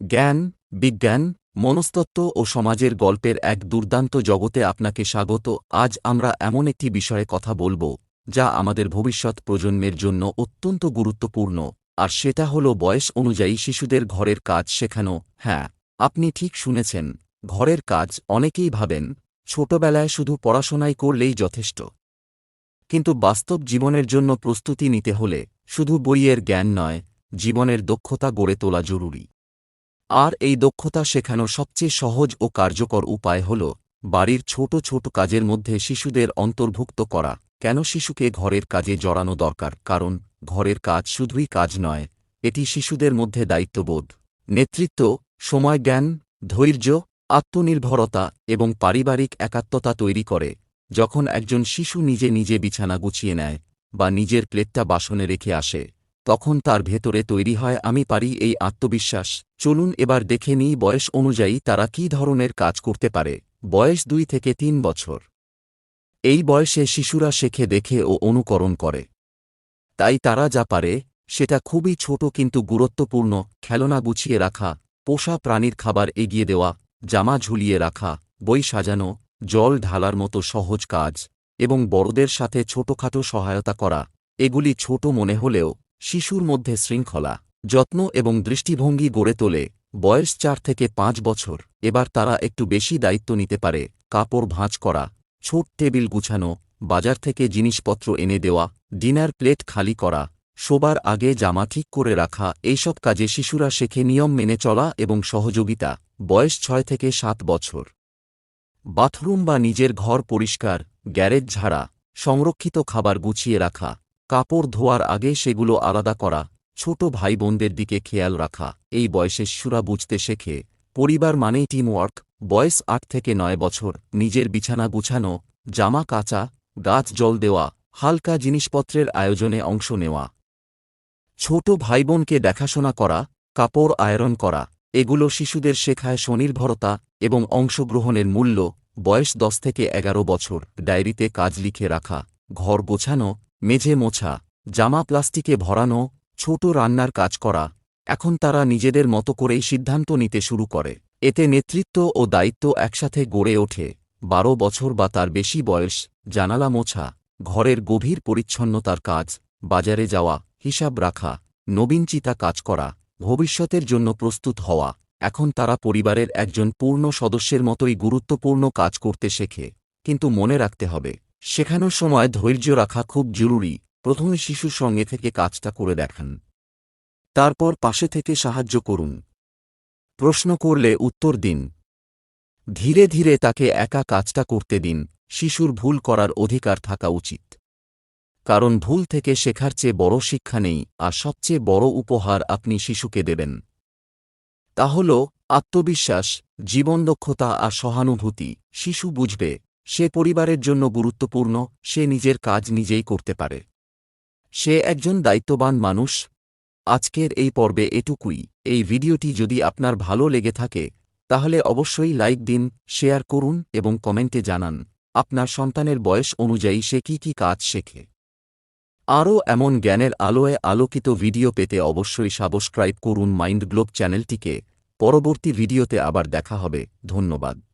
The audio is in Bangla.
জ্ঞান, বিজ্ঞান, মনস্তত্ত্ব ও সমাজের গল্পের এক দুর্দান্ত জগতে আপনাকে স্বাগত। আজ আমরা এমন একটি বিষয়ে কথা বলব, যা আমাদের ভবিষ্যৎ প্রজন্মের জন্য অত্যন্ত গুরুত্বপূর্ণ। আর সেটা হল বয়স অনুযায়ী শিশুদের ঘরের কাজ শেখানো। হ্যাঁ আপনি ঠিক শুনেছেন, ঘরের কাজ অনেকেই ভাবেন, ছোটবেলায় শুধু পড়াশোনাই করলেই যথেষ্ট। কিন্তু বাস্তব জীবনের জন্য প্রস্তুতি নিতে হলে শুধু বইয়ের জ্ঞান নয়, জীবনের দক্ষতা গড়ে তোলা জরুরি। আর এই দক্ষতা শেখানো সবচেয়ে সহজ ও কার্যকর উপায় হল বাড়ির ছোট ছোট কাজের মধ্যে শিশুদের অন্তর্ভুক্ত করা। কেন শিশুকে ঘরের কাজে জড়ানো দরকার? কারণ, ঘরের কাজ শুধুই কাজ নয়, এটি শিশুদের মধ্যে দায়িত্ববোধ, নেতৃত্ব সময়জ্ঞান ধৈর্য, আত্মনির্ভরতা এবং পারিবারিক একাত্মতা তৈরি করে। যখন একজন শিশু নিজে নিজে বিছানা গুছিয়ে নেয় বা নিজের প্লেটটা বাসনে রেখে আসে তখন তার ভেতরে তৈরি হয়, আমি পারি এই আত্মবিশ্বাস। চলুন এবার দেখে নিই বয়স অনুযায়ী তারা কী ধরনের কাজ করতে পারে। বয়স দুই থেকে তিন বছর। এই বয়সে শিশুরা শেখে, দেখে ও অনুকরণ করে। তাই তারা যা পারে, সেটা খুবই ছোট কিন্তু গুরুত্বপূর্ণ, খেলনা গুছিয়ে রাখা, পোষা প্রাণীর খাবার এগিয়ে দেওয়া, জামা ঝুলিয়ে রাখা, বই সাজানো, জল ঢালার মতো সহজ কাজ, এবং বড়দের সাথে ছোটখাটো সহায়তা করা, এগুলি ছোট মনে হলেও শিশুর মধ্যে শৃঙ্খলা, যত্ন এবং দৃষ্টিভঙ্গি গড়ে তোলে, বয়স চার থেকে পাঁচ বছর। এবার তারা একটু বেশি দায়িত্ব নিতে পারে, কাপড় ভাঁজ করা, ছোট টেবিল গুছানো, বাজার থেকে জিনিসপত্র এনে দেওয়া, ডিনার প্লেট খালি করা, শোবার আগে জামা ঠিক করে রাখা, এইসব কাজে শিশুরা শেখে নিয়ম মেনে চলা এবং সহযোগিতা, বয়স ছয় থেকে সাত বছর। বাথরুম বা নিজের ঘর পরিষ্কার, গ্যারেজ ঝাড়া, সংরক্ষিত খাবার গুছিয়ে রাখা কাপড় ধোয়ার আগে সেগুলো আলাদা করা, ছোট ভাই বোনদের দিকে খেয়াল রাখা, এই বয়সে শিশুরা বুঝতে শেখে, পরিবার মানেই টিমওয়ার্ক বয়স আট থেকে নয় বছর, নিজের বিছানা গুছানো, জামা কাচা, গাছ জল দেওয়া, হালকা জিনিসপত্রের আয়োজনে অংশ নেওয়া। ছোট ভাইবোনকে দেখাশোনা করা, কাপড় আয়রন করা, এগুলো শিশুদের শেখায় স্বনির্ভরতা এবং অংশগ্রহণের মূল্য, বয়স দশ থেকে এগারো বছর, ডায়েরিতে কাজ লিখে রাখা, ঘর গোছানো মেঝে মোছা, জামা প্লাস্টিকে ভরানো, ছোট রান্নার কাজ করা, এখন তারা নিজেদের মতো করেই সিদ্ধান্ত নিতে শুরু করে। এতে নেতৃত্ব ও দায়িত্ব একসাথে গড়ে ওঠে। বারো বছর বা তার বেশি বয়স, জানালা মোছা, ঘরের গভীর পরিচ্ছন্নতার কাজ, বাজারে যাওয়া, হিসাব রাখা, নবীনচিতা কাজ করা, ভবিষ্যতের জন্য প্রস্তুত হওয়া। এখন তারা পরিবারের একজন পূর্ণ সদস্যের মতোই গুরুত্বপূর্ণ কাজ করতে শেখে। কিন্তু মনে রাখতে হবে শেখানোর সময় ধৈর্য রাখা খুব জরুরি। প্রথমে শিশুর সঙ্গে থেকে কাজটা করে দেখান। তারপর পাশে থেকে সাহায্য করুন। প্রশ্ন করলে উত্তর দিন। ধীরে ধীরে তাকে একা কাজটা করতে দিন। শিশুর ভুল করার অধিকার থাকা উচিত। কারণ ভুল থেকে শেখার চেয়ে বড় শিক্ষা নেই, আর সবচেয়ে বড় উপহার আপনি শিশুকে দেবেন। তা হল আত্মবিশ্বাস জীবনদক্ষতা আর সহানুভূতি। শিশু বুঝবে সে পরিবারের জন্য গুরুত্বপূর্ণ, সে নিজের কাজ নিজেই করতে পারে। সে একজন দায়িত্ববান মানুষ। আজকের এই পর্বে এটুকুই। এই ভিডিওটি যদি আপনার ভালো লেগে থাকে, তাহলে অবশ্যই লাইক দিন, শেয়ার করুন এবং কমেন্টে জানান, আপনার সন্তানের বয়স অনুযায়ী সে কি কি কাজ শেখে। আরও এমন জ্ঞানের আলোয় আলোকিত ভিডিও পেতে অবশ্যই সাবস্ক্রাইব করুন মাইন্ড গ্লোব চ্যানেলটিকে। পরবর্তী ভিডিওতে আবার দেখা হবে। ধন্যবাদ।